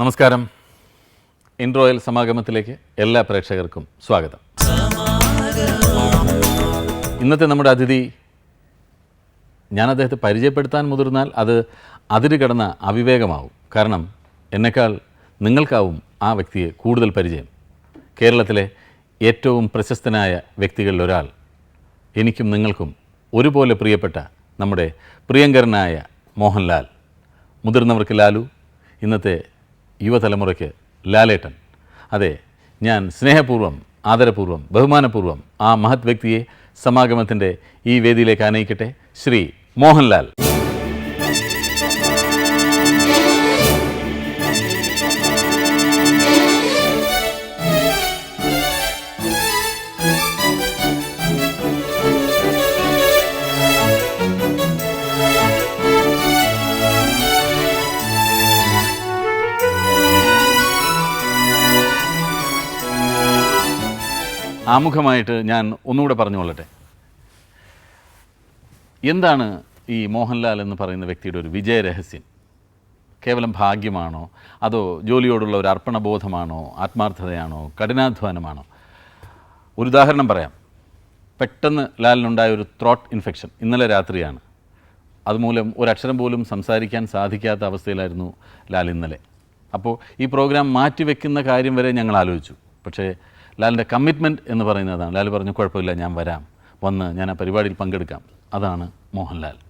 നമസ്കാരം. ഇൻട്രോയൽ സമാഗമത്തിലേക്ക് എല്ലാ പ്രേക്ഷകർക്കും സ്വാഗതം. ഇന്നത്തെ നമ്മുടെ അതിഥി ഞാൻ അദ്ദേഹത്തെ പരിചയപ്പെടുത്താൻ മുതിർന്നാൽ അത് അതിര് കടന്ന അവിവേകമാവും. കാരണം എന്നെക്കാൾ നിങ്ങൾക്കാവും ആ വ്യക്തിയെ കൂടുതൽ പരിചയം. കേരളത്തിലെ ഏറ്റവും പ്രശസ്തനായ വ്യക്തികളിൽ ഒരാൾ എനിക്കും നിങ്ങൾക്കും ഒരുപോലെ പ്രിയപ്പെട്ട നമ്മുടെ പ്രിയങ്കരനായ മോഹൻലാൽ. മുതിർന്നവർക്ക് ലാലു ഇന്നത്തെ യുവതലമുറയ്ക്ക് ലാലേട്ടൻ. അതെ ഞാൻ സ്നേഹപൂർവം ആദരപൂർവം ബഹുമാനപൂർവം ആ മഹത് വ്യക്തിയെ സമാഗമത്തിന്റെ ഈ വേദിയിലേക്ക് ആനയിക്കട്ടെ ശ്രീ മോഹൻലാൽ. ആമുഖമായിട്ട് ഞാൻ ഒന്നുകൂടെ പറഞ്ഞുകൊള്ളട്ടെ. എന്താണ് ഈ മോഹൻലാൽ എന്ന് പറയുന്ന വ്യക്തിയുടെ ഒരു വിജയരഹസ്യം കേവലം ഭാഗ്യമാണോ? അതോ ജോലിയോടുള്ള ഒരു അർപ്പണബോധമാണോ? ആത്മാർത്ഥതയാണോ? കഠിനാധ്വാനമാണോ? ഒരു ഉദാഹരണം പറയാം. പെട്ടെന്ന് ലാലിനുണ്ടായ ഒരു ത്രോട്ട് ഇൻഫെക്ഷൻ ഇന്നലെ രാത്രിയാണ്. അതുമൂലം ഒരക്ഷരം പോലും സംസാരിക്കാൻ സാധിക്കാത്ത അവസ്ഥയിലായിരുന്നു ലാൽ ഇന്നലെ. അപ്പോൾ ഈ പ്രോഗ്രാം മാറ്റിവെക്കുന്ന കാര്യം വരെ ഞങ്ങൾ ആലോചിച്ചു. പക്ഷേ ലാലിന്റെ കമ്മിറ്റ്മെന്റ് എന്ന് പറയുന്നതാണ്. ലാൽ പറഞ്ഞു കുഴപ്പമില്ല ഞാൻ വരാം. വന്ന് ഞാൻ ആ പരിപാടിയിൽ പങ്കെടുക്കാം. അതാണ് മോഹൻലാൽ.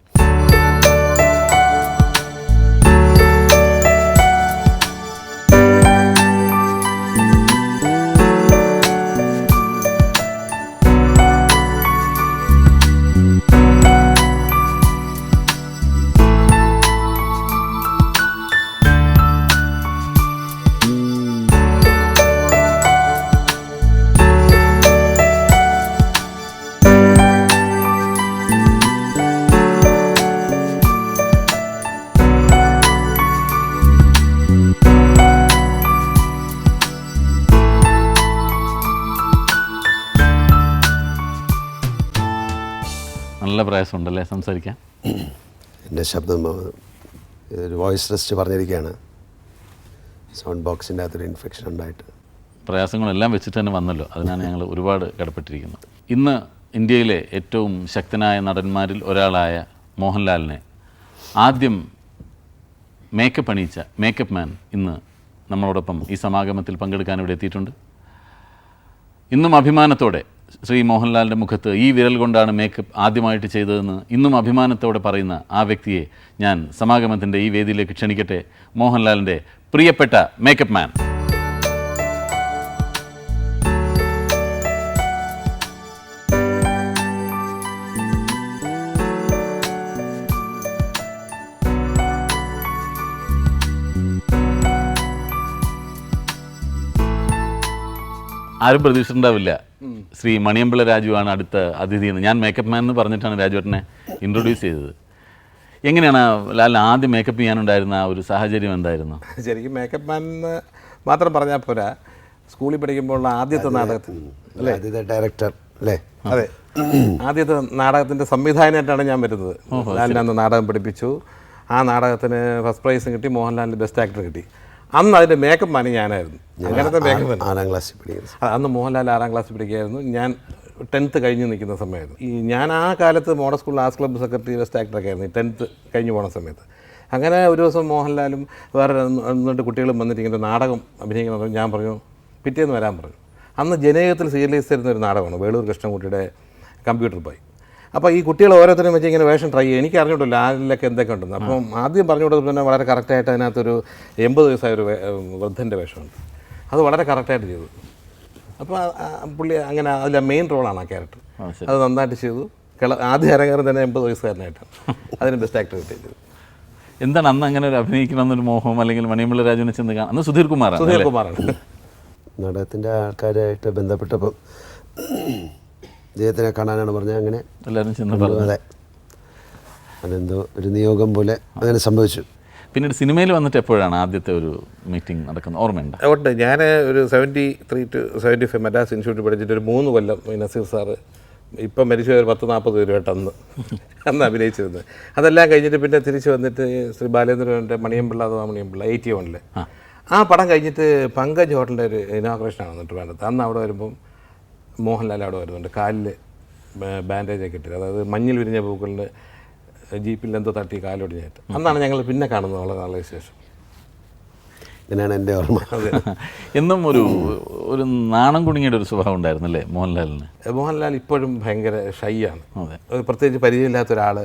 നല്ല പ്രയാസമുണ്ടല്ലേ സംസാരിക്കാൻ? എന്റെ ശബ്ദം ഒരു വോയിസ് റെസ്റ്റ് പറഞ്ഞിരിക്കുകയാണ്. സൗണ്ട് ബോക്സിന്റെ അകത്തൊരു ഇൻഫെക്ഷൻ ഉണ്ടായിട്ട്. പ്രയാസങ്ങളെല്ലാം വെച്ചിട്ട് തന്നെ വന്നല്ലോ. അതിനാണ് ഞങ്ങൾ ഒരുപാട് കടപ്പെട്ടിരിക്കുന്നത് ഇന്ന് ഇന്ത്യയിലെ ഏറ്റവും ശക്തനായ നടന്മാരിൽ ഒരാളായ മോഹൻലാലിനെ ആദ്യം മേക്കപ്പ് അണിയിച്ച മേക്കപ്പ് മാൻ ഇന്ന് നമ്മളോടൊപ്പം ഈ സമാഗമത്തിൽ പങ്കെടുക്കാൻ ഇവിടെ എത്തിയിട്ടുണ്ട്. ഇന്നും അഭിമാനത്തോടെ ശ്രീ മോഹൻലാലിന്റെ മുഖത്ത് ഈ വിരൽ കൊണ്ടാണ് മേക്കപ്പ് ആദ്യമായിട്ട് ചെയ്തതെന്ന് ഇന്നും അഭിമാനത്തോടെ പറയുന്ന ആ വ്യക്തിയെ ഞാൻ സമാഗമത്തിന്റെ ഈ വേദിയിലേക്ക് ക്ഷണിക്കട്ടെ. മോഹൻലാലിന്റെ പ്രിയപ്പെട്ട മേക്കപ്പ് മാൻ ആരും പ്രതീക്ഷിച്ചിട്ടുണ്ടാവില്ല. ശ്രീ മണിയമ്പിള്ള രാജുവാണ് അടുത്ത അതിഥി എന്ന്. ഞാൻ മേക്കപ്പ് മാൻ എന്ന് പറഞ്ഞിട്ടാണ് രാജുവേട്ടനെ ഇൻട്രൊഡ്യൂസ് ചെയ്തത്. എങ്ങനെയാണ് ലാൽ ആദ്യം മേക്കപ്പ് ചെയ്യാനുണ്ടായിരുന്ന ആ ഒരു സാഹചര്യം എന്തായിരുന്നു? ശരിക്കും മേക്കപ്പ് മാൻ എന്ന് മാത്രം പറഞ്ഞാൽ പോരാ. സ്കൂളിൽ പഠിക്കുമ്പോൾ ആദ്യത്തെ നാടകത്തിൽ ആദ്യത്തെ ഡയറക്ടർ അല്ലേ? അതെ. ആദ്യത്തെ നാടകത്തിന്റെ സംവിധായകനായിട്ടാണ് ഞാൻ വരുന്നത്. ലാലിനെ അന്ന് നാടകം പഠിപ്പിച്ചു. ആ നാടകത്തിന് ഫസ്റ്റ് പ്രൈസും കിട്ടി മോഹൻലാലിന് ബെസ്റ്റ് ആക്ടർ കിട്ടി. അന്ന് അതിന്റെ മേക്കപ്പ് മാൻ ഞാനായിരുന്നു. അങ്ങനത്തെ മേക്കപ്പ് ആറാം ക്ലാസ്സിൽ പഠിക്കുന്നത് അന്ന് മോഹൻലാൽ ആറാം ക്ലാസ്സിൽ പഠിക്കുകയായിരുന്നു. ഞാൻ ടെൻത്ത് കഴിഞ്ഞ് നിൽക്കുന്ന സമയമായിരുന്നു. ഈ ഞാൻ ആ കാലത്ത് model school arts club secretary best ആക്ടറൊക്കെ ആയിരുന്നു. ടെൻത്ത് കഴിഞ്ഞ് പോണ സമയത്ത്. അങ്ങനെ ഒരു ദിവസം മോഹൻലാലും വേറെ എന്നിട്ട് കുട്ടികളും വന്നിട്ട് ഇങ്ങനെ നാടകം അഭിനയിക്കണം. ഞാൻ പറഞ്ഞു പിറ്റേന്ന് വരാൻ പറഞ്ഞു. അന്ന് ജനകീയത്തിൽ സീരിയലൈസ് തരുന്ന ഒരു നാടകമാണ് വേളൂർ കൃഷ്ണൻകുട്ടിയുടെ കമ്പ്യൂട്ടർ ബോയ് അപ്പോൾ ഈ കുട്ടികൾ ഓരോരുത്തരും വെച്ച് ഇങ്ങനെ വേഷം ട്രൈ ചെയ്യും എനിക്ക് അറിഞ്ഞിട്ടില്ല ആരിലൊക്കെ എന്തൊക്കെ ഉണ്ടെന്ന്. അപ്പം ആദ്യം പറഞ്ഞു കൊടുത്തപ്പോൾ തന്നെ വളരെ കറക്റ്റായിട്ട് അതിനകത്തൊരു എൺപത് വയസ്സായ ഒരു വൃദ്ധന്റെ വേഷമുണ്ട്. അത് വളരെ കറക്റ്റായിട്ട് ചെയ്തു. അപ്പോൾ പുള്ളി അങ്ങനെ അതിലെ മെയിൻ റോളാണ് ആ ക്യാരക്ടർ അത് നന്നായിട്ട് ചെയ്തു. കിള ആദ്യ അരങ്ങേറും തന്നെ എൺപത് വയസ്സുകാരനായിട്ടാണ് അതിന് ബെസ്റ്റ് ആക്ടർ കിട്ടിയത് എന്താണ് അന്ന് അങ്ങനെ ഒരു അഭിനയിക്കണമെന്നൊരു മോഹം അല്ലെങ്കിൽ മണിയമ്പിള്ള രാജുവിനെ ചെന്ന് കാണാം അന്ന് സുധീർ കുമാറാണ് സുധീർ? കുമാറാണ്. നാടകത്തിന്റെ ആൾക്കാരായിട്ട് ബന്ധപ്പെട്ടപ്പോൾ അദ്ദേഹത്തിനെ കാണാനാണ് പറഞ്ഞത്. അങ്ങനെ എല്ലാവരും ചെന്ന് അതെ. അതെന്തോ ഒരു നിയോഗം പോലെ അങ്ങനെ സംഭവിച്ചു. പിന്നീട് സിനിമയിൽ വന്നിട്ട് എപ്പോഴാണ് ആദ്യത്തെ ഒരു മീറ്റിംഗ് നടക്കുന്നത്? ഓർമ്മയുണ്ട്? അതുകൊണ്ട് ഞാൻ ഒരു seventy three to seventy five Madras ഇൻസ്റ്റിറ്റ്യൂട്ടിൽ പഠിച്ചിട്ട് ഒരു മൂന്ന് കൊല്ലം ഈ നസീർ സാറ് ഇപ്പം മരിച്ചു ഒരു പത്ത് നാൽപ്പത് രൂപയായിട്ട് അന്ന് അന്ന് അഭിനയിച്ചിരുന്നത്. അതെല്ലാം കഴിഞ്ഞിട്ട് പിന്നെ തിരിച്ച് വന്നിട്ട് ശ്രീ ബാലേന്ദ്രന്റെ മണിയമ്പിള്ള അഥവാ മണിയമ്പിള്ള എയ്റ്റി വണ്ണിൽ ആ. പടം കഴിഞ്ഞിട്ട് പങ്കജ് ഹോട്ടലിന്റെ ഒരു ഇനോഗ്രേഷനാണ് വന്നിട്ട് വേണ്ടത്. അന്ന് അവിടെ വരുമ്പം മോഹൻലാൽ അവിടെ വരുന്നുണ്ട്. കാലിൽ ബാൻഡേജ് ഒക്കെ ഇട്ടിട്ട്. അതായത് മഞ്ഞിൽ വിരിഞ്ഞ പൂക്കളിൽ ജീപ്പിൽ എന്തോ തട്ടി കാലൊടിഞ്ഞായിട്ട് അന്നാണ് ഞങ്ങൾ പിന്നെ കാണുന്നത് വളരെ നല്ല വിശേഷം ഇങ്ങനെയാണ് എന്റെ ഓർമ്മ. എന്നും ഒരു ഒരു നാണം കുടുങ്ങിയുടെ ഒരു സ്വഭാവം ഉണ്ടായിരുന്നല്ലേ മോഹൻലാലിന്? മോഹൻലാൽ ഇപ്പോഴും ഭയങ്കര ഷൈ ആണ്. അതെ. ഒരു പ്രത്യേകിച്ച് പരിചയമില്ലാത്ത ഒരാൾ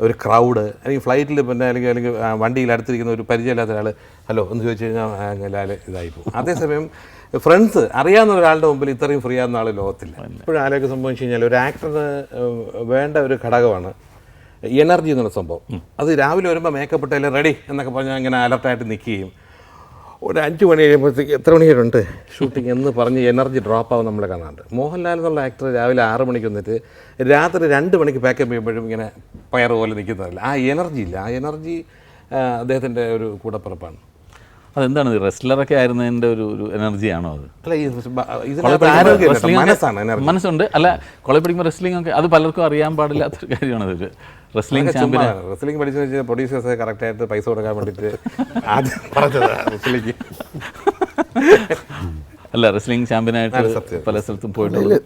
ഒരു ക്രൗഡ് അല്ലെങ്കിൽ ഫ്ലൈറ്റിൽ പിന്നെ അല്ലെങ്കിൽ അല്ലെങ്കിൽ വണ്ടിയിൽ അടുത്തിരിക്കുന്ന ഒരു പരിചയമില്ലാത്ത ഒരാൾ ഹലോ എന്ന് ചോദിച്ചു കഴിഞ്ഞാൽ ലാൽ ഇതായി പോകും. അതേസമയം ഫ്രണ്ട്സ് അറിയാവുന്ന ഒരാളുടെ മുമ്പിൽ ഇത്രയും ഫ്രീ ആവുന്ന ആൾ ലോകത്തില്ല ഇപ്പോഴും ആലോചിച്ച് സംഭവിച്ചു കഴിഞ്ഞാൽ ഒരു ആക്ടറിന് വേണ്ട ഒരു ഘടകമാണ് എനർജി എന്നുള്ള സംഭവം. അത് രാവിലെ വരുമ്പോൾ മേക്കപ്പ് ഇട്ടല്ലേ റെഡി എന്നൊക്കെ പറഞ്ഞാൽ ഇങ്ങനെ അലർട്ടായിട്ട് നിൽക്കുകയും ഒരു അഞ്ച് മണി കഴിയുമ്പോഴത്തേക്ക് എത്ര മണി വരെ ഉണ്ട് ഷൂട്ടിംഗ് എന്ന് പറഞ്ഞ് എനർജി ഡ്രോപ്പ് ആവും നമ്മളെ കാണാറുണ്ട്. മോഹൻലാൽ എന്നുള്ള ആക്ടർ രാവിലെ ആറ് മണിക്ക് വന്നിട്ട് രാത്രി രണ്ട് മണിക്ക് പാക്കപ്പ് ചെയ്യുമ്പോഴും ഇങ്ങനെ പയർ പോലെ നിൽക്കുന്നതല്ല. ആ എനർജി ഇല്ല. ആ എനർജി അദ്ദേഹത്തിന്റെ ഒരു കൂടപ്പിറപ്പാണ്. അതെന്താണ്? റെസ്ലറൊക്കെ ആയിരുന്നതിന്റെ ഒരു ഒരു എനർജിയാണോ അത്? അല്ല മനസ്സുണ്ട്. അല്ല പഠിക്കുമ്പോൾ റെസ്ലിംഗ് ഒക്കെ അത് പലർക്കും അറിയാൻ പാടില്ലാത്തൊരു കാര്യമാണ് അത് റെസ്ലിംഗ് ചാമ്പ്യൻ റെസ്ലിംഗ് പഠിച്ചു വെച്ചാൽ പ്രൊഡ്യൂസേഴ്സ് കറക്റ്റായിട്ട് പൈസ കൊടുക്കാൻ വേണ്ടിയിട്ട് ആദ്യം പറഞ്ഞത് റെസ്ലിംഗ് അല്ല റെസ്ലിംഗ് ചാമ്പ്യനായിട്ട്. പല സ്ഥലത്തും പോയിട്ടുണ്ട്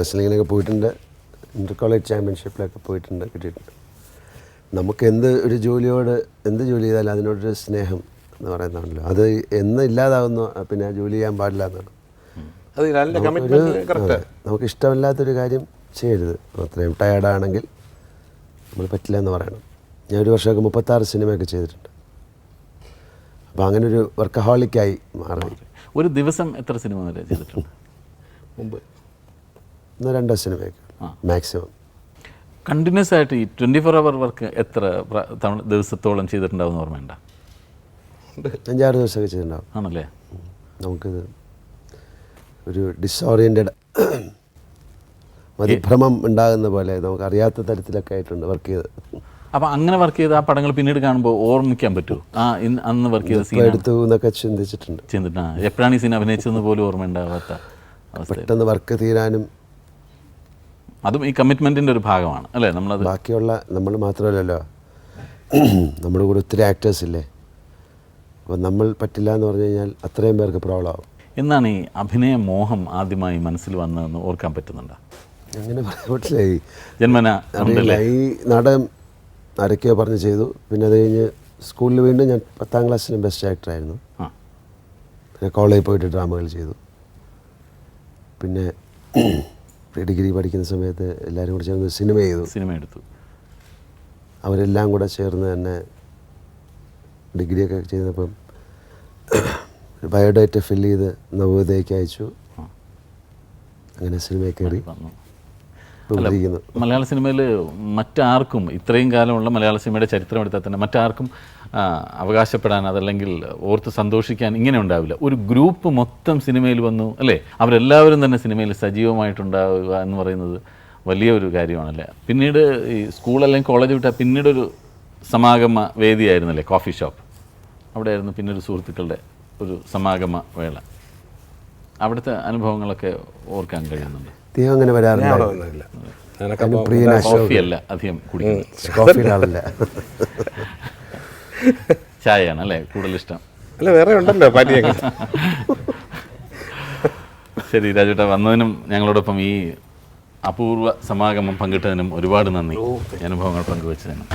റെസ്ലിങ്ങിനൊക്കെ പോയിട്ടുണ്ട്. ഇന്റർ കോളേജ് ചാമ്പ്യൻഷിപ്പിലൊക്കെ പോയിട്ടുണ്ട് കിട്ടിയിട്ടുണ്ട്. നമുക്ക് എന്ത് ഒരു ജോലിയോട് എന്ത് ജോലി ചെയ്താലും അതിനോടൊരു സ്നേഹം എന്ന് പറയുന്നതാണല്ലോ അത് എന്ന് ഇല്ലാതാവുന്നു പിന്നെ ജോലി ചെയ്യാൻ പാടില്ല എന്നാണ്. അത് ലാലിന്റെ കമ്മിറ്റ്മെന്റ് കറക്റ്റ് അതെ. നമുക്ക് ഇഷ്ടമില്ലാത്തൊരു കാര്യം ചെയ്യരുത്. അത്രയും ടയർഡാണെങ്കിൽ നമ്മൾ പറ്റില്ല എന്ന് പറയണം. ഞാൻ ഒരു വർഷമൊക്കെ മുപ്പത്താറ് സിനിമയൊക്കെ ചെയ്തിട്ടുണ്ട്. അപ്പോൾ അങ്ങനെ ഒരു വർക്കഹോളിക്കായി മാറി. ഒരു ദിവസം എത്ര സിനിമ വരെ ചെയ്തിട്ടുണ്ട്? മുമ്പ്. ഒന്ന് രണ്ടോ സിനിമയൊക്കെ. മാക്സിമം. കണ്ടിന്യൂസ് ആയിട്ട് ഈ ട്വന്റി ഫോർ അവർ വർക്ക് എത്ര ദിവസത്തോളം ചെയ്തിട്ടുണ്ടാവും ഓർമ്മയുണ്ട? അഞ്ചാറ് ദിവസമൊക്കെ ചെയ്തിട്ടുണ്ടാവും. ആണല്ലേ? നമുക്കിത് ഒരു ഡിസോറിയന്റഡ് മതിഭ്രമം ഉണ്ടാകുന്ന പോലെ നമുക്ക് അറിയാത്ത തരത്തിലൊക്കെ ആയിട്ടുണ്ട് വർക്ക് ചെയ്ത്. അപ്പോൾ അങ്ങനെ വർക്ക് ചെയ്ത ആ പടങ്ങൾ പിന്നീട് കാണുമ്പോൾ ഓർമ്മിക്കാൻ പറ്റുമോ? ആ ഇന്ന് അന്ന് വർക്ക് ചെയ്ത സീൻ എടുത്തു എന്നൊക്കെ ചിന്തിച്ചിട്ടുണ്ട്. ചിന്തിട്ടാ എപ്പോഴാണ് ഈ സീൻ അഭിനയിച്ചതെന്ന് പോലും ഓർമ്മ ഉണ്ടാവാത്ത പെട്ടെന്ന് വർക്ക് തീരാനും അതും ഈ കമ്മിറ്റ്മെന്റിന്റെ ഒരു ഭാഗമാണ് അല്ലേ? നമ്മളത് ബാക്കിയുള്ള നമ്മൾ മാത്രമല്ലല്ലോ. നമ്മുടെ കൂടെ ഒത്തിരി ആക്ടേഴ്സ് ഇല്ലേ? അപ്പോൾ നമ്മൾ പറ്റില്ല എന്ന് പറഞ്ഞു കഴിഞ്ഞാൽ അത്രയും പേർക്ക് പ്രോബ്ലം ആവും. എന്നാണ് ഈ അഭിനയ മോഹം ആദ്യമായി മനസ്സിൽ വന്നതെന്ന് ഓർക്കാൻ പറ്റുന്നുണ്ടോ? അങ്ങനെ മനസ്സിലായി ജന്മന ഈ നാടകം ആരൊക്കെയോ പറഞ്ഞ് ചെയ്തു. പിന്നെ അത് കഴിഞ്ഞ് സ്കൂളിൽ വീണ്ടും ഞാൻ പത്താം ക്ലാസ്സിന് ബെസ്റ്റ് ആക്ടറായിരുന്നു പിന്നെ കോളേജിൽ പോയിട്ട് ഡ്രാമകൾ ചെയ്തു. പിന്നെ ഡിഗ്രി പഠിക്കുന്ന സമയത്ത് എല്ലാവരും കൂടെ ചേർന്ന് സിനിമ ചെയ്തു. സിനിമ എടുത്തു. അവരെല്ലാം കൂടെ ചേർന്ന് തന്നെ ഡിഗ്രിയൊക്കെ ചെയ്തപ്പം ബയോഡേറ്റ ഫില്ല് ചെയ്ത് നവോദയക്ക് അയച്ചു. അങ്ങനെ സിനിമയിൽ കയറി മലയാള സിനിമയിൽ മറ്റാർക്കും ഇത്രയും കാലമുള്ള മലയാള സിനിമയുടെ ചരിത്രം എടുത്താൽ തന്നെ മറ്റാർക്കും അവകാശപ്പെടാൻ അതല്ലെങ്കിൽ ഓർത്ത് സന്തോഷിക്കാൻ ഇങ്ങനെ ഉണ്ടാവില്ല. ഒരു ഗ്രൂപ്പ് മൊത്തം സിനിമയിൽ വന്നു അല്ലേ? അവരെല്ലാവരും തന്നെ സിനിമയിൽ സജീവമായിട്ടുണ്ടാവുക എന്ന് പറയുന്നത് വലിയ ഒരു കാര്യമാണല്ലേ? പിന്നീട് ഈ സ്കൂൾ അല്ലെങ്കിൽ കോളേജ് വിട്ടാൽ പിന്നീടൊരു സമാഗമ വേദിയായിരുന്നല്ലേ? Coffee shop. അവിടെയായിരുന്നു പിന്നെ ഒരു സുഹൃത്തുക്കളുടെ ഒരു സമാഗമ വേള. അവിടുത്തെ അനുഭവങ്ങളൊക്കെ ഓർക്കാൻ കഴിയുന്നുണ്ട്. അദ്ദേഹം അങ്ങനെ വരാറില്ല. പ്രിയൻ അല്ല അധികം കുടിക്കുന്നത്. കോഫിയുടെ ചായയാണ് അല്ലേ? കൂടുതൽ ഇഷ്ടം. അല്ല വേറെ ഉണ്ടല്ലോ പാറ്റിയൊക്കെ ശരി രാജുട്ട വന്നതിനും ഞങ്ങളോടൊപ്പം ഈ അപൂർവ സമാഗമം പങ്കിട്ടതിനും ഒരുപാട് നന്ദി. അനുഭവങ്ങൾ പങ്കുവച്ചതിനും.